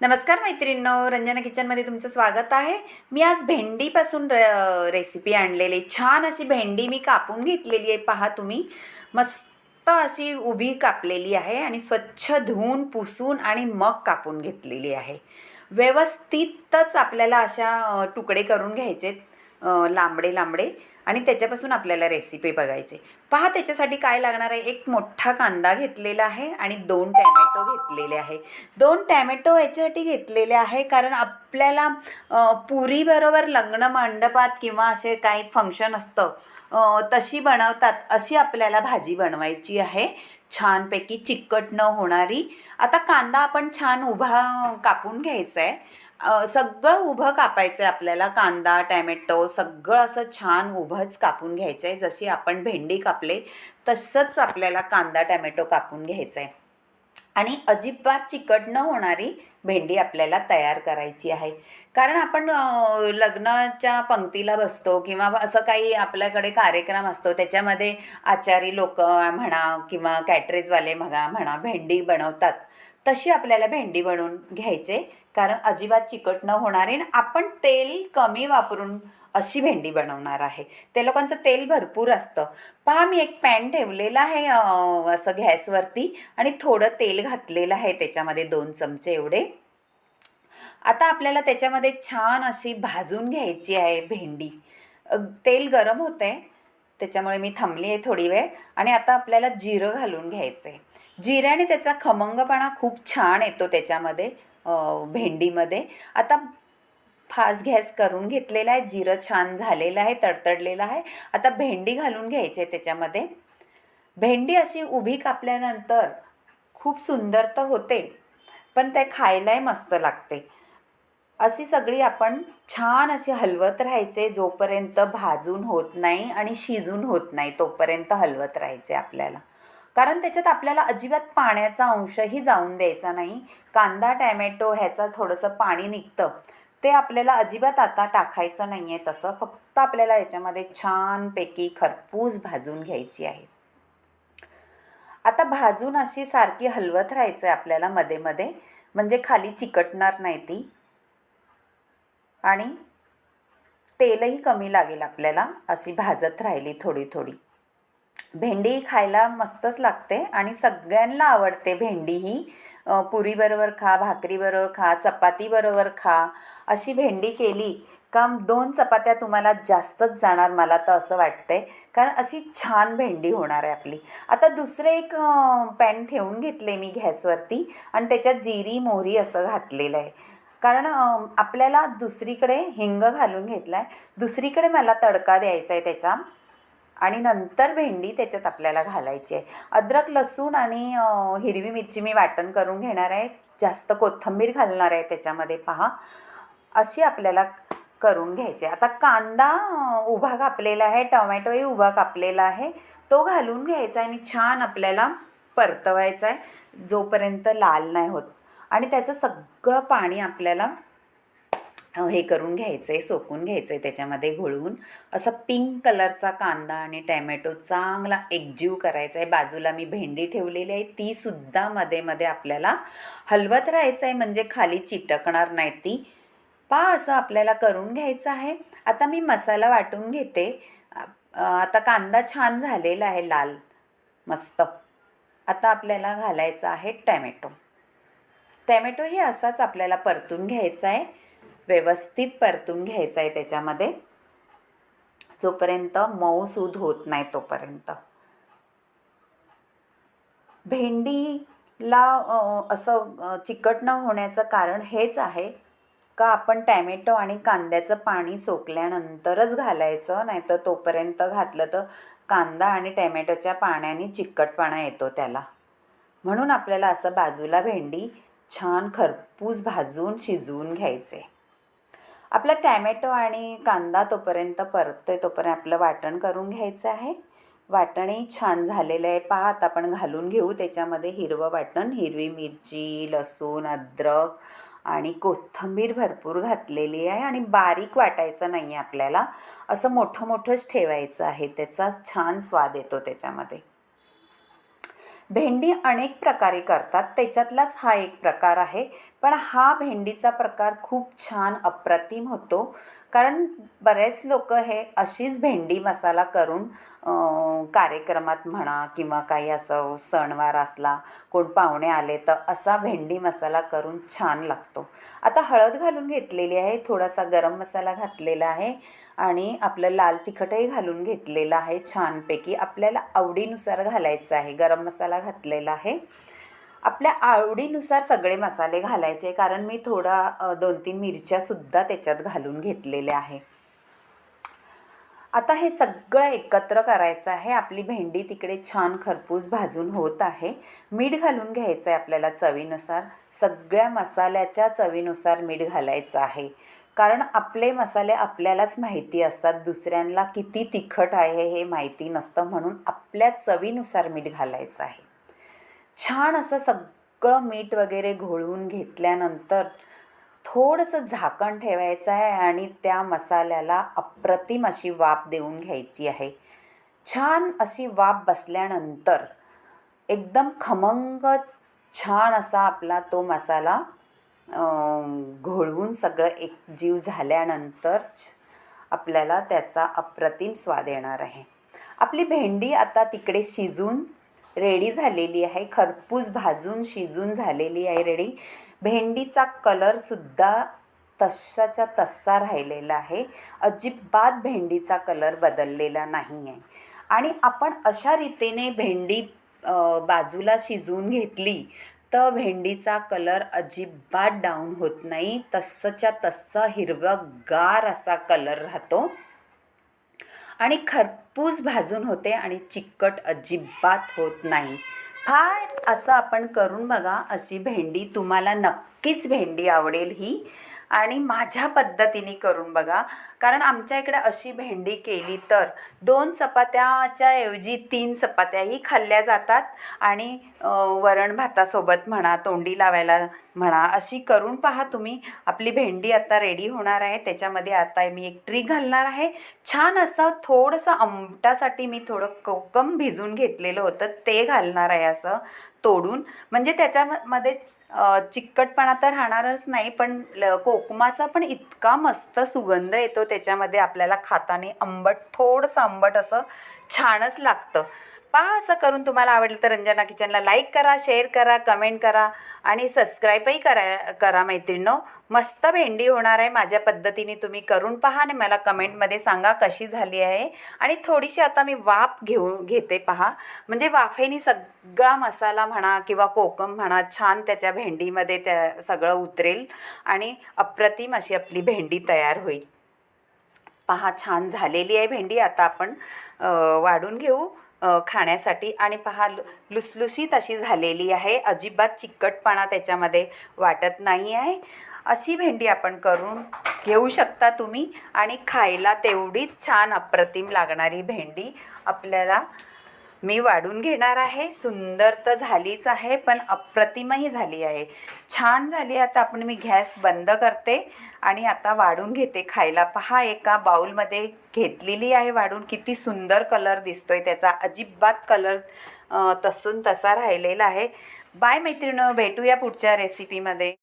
नमस्कार मैत्रिणींनो रंजना किचनमध्ये तुमचं स्वागत आहे. मी आज भेंडीपासून र रेसिपी आणलेली. छान अशी भेंडी मी कापून घेतलेली आहे. पहा तुम्ही. मस्त अशी उभी कापलेली आहे आणि स्वच्छ धुवून पुसून आणि मग कापून घेतलेली आहे. व्यवस्थितच आपल्याला अशा तुकडे करून घ्यायचे लांबडे लांबडे आणि त्याच्यापासून आपल्याला रेसिपी बघायची. पहा त्याच्यासाठी काय लागणार आहे? एक मोठा कांदा घेतलेला आहे आणि दोन टॅमॅटो घेतलेले आहे. दोन टॅमॅटो याच्यासाठी घेतलेले आहे कारण आपल्याला पुरीबरोबर लग्न मंडपात किंवा असे काही फंक्शन असतं तशी बनवतात अशी आपल्याला भाजी बनवायची आहे. छानपैकी चिकट न होणारी. आता कांदा आपण छान उभा कापून घ्यायचा आहे. सगळं उभं कापायचं आहे आपल्याला कांदा टॅमॅटो सगळं असं छान उभंच कापून घ्यायचं आहे जशी आपण भेंडी कापले तसंच आपल्याला कांदा टॅमॅटो कापून घ्यायचं आहे आणि अजिबात चिकट न होणारी भेंडी आपल्याला तयार करायची आहे. कारण आपण लग्नाच्या पंक्तीला बसतो किंवा असं काही आपल्याकडे कार्यक्रम असतो त्याच्यामध्ये आचारी लोक म्हणा किंवा कॅटरेजवाले म्हणा म्हणा भेंडी बनवतात. तशी आपल्याला भेंडी बनवून घ्यायचे कारण अजिबात चिकट न होणारी आणि आपण तेल कमी वापरून अशी भेंडी बनवणार आहे. ते लोकांचं तेल भरपूर असतं. पहा मी एक पॅन ठेवलेला आहे असं गॅसवरती आणि थोडं तेल घातलेलं आहे त्याच्यामध्ये दोन चमचे एवढे. आता आपल्याला त्याच्यामध्ये छान अशी भाजून घ्यायची आहे भेंडी. तेल गरम होतं आहे त्याच्यामुळे मी थांबली आहे थोडी वेळ आणि आता आपल्याला जिरं घालून घ्यायचं आहे जिऱ्याने त्याचा खमंगपणा खूप छान येतो त्याच्यामध्ये भेंडीमध्ये. आता फास्ट गॅस करून घेतलेला आहे. जिरं छान झालेलं आहे तडतडलेलं आहे. आता भेंडी घालून घ्यायची आहे त्याच्यामध्ये. भेंडी अशी उभी कापल्यानंतर खूप सुंदर तर होते पण ते खायलाही मस्त लागते. अशी सगळी आपण छान अशी हलवत राहायचे जोपर्यंत भाजून होत नाही आणि शिजून होत नाही तोपर्यंत हलवत राहायचे आपल्याला. कारण त्याच्यात आपल्याला अजिबात पाण्याचा अंशही जाऊन द्यायचा नाही. कांदा टॅमॅटो ह्याचं थोडंसं पाणी निघतं. ते आपल्याला अजिबात आता टाकायचं नाही आहे तसं. फक्त आपल्याला याच्यामध्ये छानपैकी खरपूस भाजून घ्यायची आहे. आता भाजून अशी सारखी हलवत राहायचं आहे आपल्याला मध्ये मध्ये. म्हणजे खाली चिकटणार नाही ती. आणि तेलही कमी लागेल आपल्याला. अशी भाजत राहिली थोडी थोडी. भेंडी खायला मस्तच लागते आणि सगळ्यांना आवडते भेंडी ही. पुरीबरोबर खा भाकरीबरोबर खा चपातीबरोबर खा. अशी भेंडी केली का दोन चपात्या तुम्हाला जास्तच जाणार मला तर असं वाटतंय. कारण अशी छान भेंडी होणार आहे आपली. आता दुसरे एक पॅन ठेवून घेतले मी गॅसवरती आणि त्याच्यात जिरी मोहरी असं घातलेलं आहे. कारण आपल्याला दुसरीकडे हिंग घालून घेतला आहे दुसरीकडे मला तडका द्यायचा आहे त्याचा. आणि नंतर भेंडी त्याच्यात आपल्याला घालायची आहे. अद्रक लसूण आणि हिरवी मिरची मी वाटण करून घेणार आहे. जास्त कोथिंबीर घालणार आहे त्याच्यामध्ये पहा. अशी आपल्याला करून घ्यायची आहे. आता कांदा उभा कापलेला आहे. टोमॅटोही उभा कापलेला आहे. तो घालून घ्यायचा आहे आणि छान आपल्याला परतवायचा आहे. जोपर्यंत लाल नाही होत. आणि त्याचं सगळं पाणी आपल्याला हे करून घ्यायचं आहे सोकून घ्यायचं आहे त्याच्यामध्ये घोळवून असं पिंक कलरचा कांदा आणि टॅमॅटो चांगला एकजीव करायचा आहे बाजूला मी भेंडी ठेवलेली आहे. ती सुद्धा मध्ये मध्ये आपल्याला हलवत राहायचं आहे म्हणजे खाली चिटकणार नाही ती. पा असं आपल्याला करून घ्यायचं आहे. आता मी मसाला वाटून घेते. आता कांदा छान झालेला आहे लाल. मस्त. आता आपल्याला घालायचा आहे टॅमॅटो टॅमॅटो हे असाच आपल्याला परतून घ्यायचा आहे व्यवस्थित परतून घ्यायचा आहे त्याच्यामध्ये. जोपर्यंत मऊ सूद होत नाही तोपर्यंत. भेंडीला असं चिकट न होण्याचं कारण हेच आहे का आपण टॅमॅटो आणि कांद्याचं पाणी सोकल्यानंतरच घालायचं? नाहीतर तोपर्यंत घातलं तर कांदा आणि टॅमॅटोच्या पाण्याने चिकटपणा येतो त्याला. म्हणून आपल्याला असं बाजूला भेंडी छान खरपूस भाजून शिजवून घ्यायचे. आपला टॅमॅटो आणि कांदा तोपर्यंत परततोय तोपर्यंत आपलं वाटण करून घ्यायचं आहे. वाटणही छान झालेलं आहे. पाहत आपण घालून घेऊ. त्याच्यामध्ये हिरवं वाटण हिरवी मिरची लसूण अद्रक आणि कोथिंबीर भरपूर घातलेली आहे आणि बारीक वाटायचं नाही आहे आपल्याला. असं मोठं मोठंच ठेवायचं आहे. त्याचा छान स्वाद येतो त्याच्यामध्ये. भेंडी अनेक प्रकारे करतात. त्याच्यातलाच हा एक प्रकार आहे. पण हा भेंडीचा प्रकार खूप छान अप्रतिम होतो. कारण बरेच लोक हे अशीच भेंडी मसाला करून कार्यक्रमात म्हणा किंवा काही असं सणवार असला कोण पाहुणे आले तर असा भेंडी मसाला करून छान लागतो. आता हळद घालून घेतलेली आहे थोडासा गरम मसाला घातलेला आहे आणि आपलं लाल तिखटही घालून घेतलेलं आहे छानपैकी. आपल्याला आवडीनुसार घालायचं आहे. गरम मसाला घातलेला आहे. आपल्या आवडीनुसार सगळे मसाले घालायचे कारण मी थोडा दोन तीन मिरच्यासुद्धा त्याच्यात घालून घेतलेल्या आहे. आता हे सगळं एकत्र करायचं आहे. आपली भेंडी तिकडे छान खरपूस भाजून होत आहे. मीठ घालून घ्यायचं आहे आपल्याला चवीनुसार. सगळ्या मसाल्याच्या चवीनुसार मीठ घालायचं आहे. कारण आपले मसाले आपल्यालाच माहिती असतात. दुसऱ्यांना किती तिखट आहे हे माहिती नसतं म्हणून आपल्या चवीनुसार मीठ घालायचं आहे. छान असं सगळं मीठ वगैरे घोळवून घेतल्यानंतर थोडंसं झाकण ठेवायचं आहे आणि त्या मसाल्याला अप्रतिम अशी वाफ देऊन घ्यायची आहे. छान अशी वाफ बसल्यानंतर एकदम खमंग छान असा आपला तो मसाला घोळवून सगळं एकजीव झाल्यानंतर आपल्याला त्याचा अप्रतिम स्वाद येणार आहे. आपली भेंडी आता तिकडे शिजून रेडी झालेली आहे. खरपूस भाजून शिजून झालेली आहे रेडी. भेंडीचा कलरसुद्धा तशाच्या तसा राहिलेला आहे. अजिबात भेंडीचा कलर बदललेला नाही आहे आणि आपण अशा रीतीने भेंडी बाजूला शिजवून घेतली तर भेंडीचा कलर अजिबात डाऊन होत नाही. तसंच्या तस्सा हिरवगार असा कलर राहतो. आणि खरपूस भाजून होते आणि चिकट अजिबात होत नाही. फार असं आपण करून बघा अशी भेंडी तुम्हाला नक्कीच भेंडी आवडेल ही. आणि माझ्या पद्धतीने करून बघा. कारण आमच्या इकडे अशी भेंडी केली तर दोन चपात्याच्या ऐवजी तीन चपात्याही खाल्ल्या जातात आणि वरण भातासोबत म्हणा तोंडी लावायला म्हणा अशी करून पहा तुम्ही. आपली भेंडी आता रेडी होणार आहे. त्याच्यामध्ये आता मी एक ट्री घालणार आहे. छान असं थोडंसं आमटासाठी मी थोडं कोकम भिजून घेतलेलं होतं. ते घालणार आहे असं तोडून. म्हणजे त्याच्यामध्ये चिकटपणा तर राहणारच नाही पण ल- कोकमाचा पण इतका मस्त सुगंध येतो त्याच्यामध्ये आपल्याला खाताने आंबट थोडंसं आंबट असं छानच लागतं. पहा असं करून तुम्हाला आवडलं तर रंजना किचनला लाईक करा शेअर करा कमेंट करा आणि सबस्क्राईबही करा करा मैत्रिणींनो. मस्त भेंडी होणार आहे. माझ्या पद्धतीने तुम्ही करून पहा आणि मला कमेंटमध्ये सांगा कशी झाली आहे. आणि थोडीशी आता मी वाफ घेऊ घेते पहा. म्हणजे वाफेनी सगळा मसाला म्हणा किंवा कोकम म्हणा छान त्याच्या भेंडीमध्ये त्या सगळं उतरेल आणि अप्रतिम अशी आपली भेंडी तयार होईल. पहा छान झालेली आहे भेंडी. आता आपण वाढून घेऊ. खाण्यासाठी आणि पहा लु लुसलुसीत अशी झालेली आहे. अजिबात चिकटपणा त्याच्यामध्ये वाटत नाही आहे. अशी भेंडी आपण करून घेऊ शकता तुम्ही आणि खायला तेवढीच छान अप्रतिम लागणारी भेंडी आपल्याला मी वाढून घेणार आहे सुंदर तर झालीच आहे पण अप्रतिमही झाली आहे. छान झाली आता आपण मी गॅस बंद करते आणि आता वाढून घेते खायला. पहा एका बाऊलमध्ये घेतलेली आहे वाढून. किती सुंदर कलर दिसतोय. त्याचा अजिबात कलर तसून तसा राहिलेला आहे. बाय मैत्रिणं भेटूया पुढच्या रेसिपीमध्ये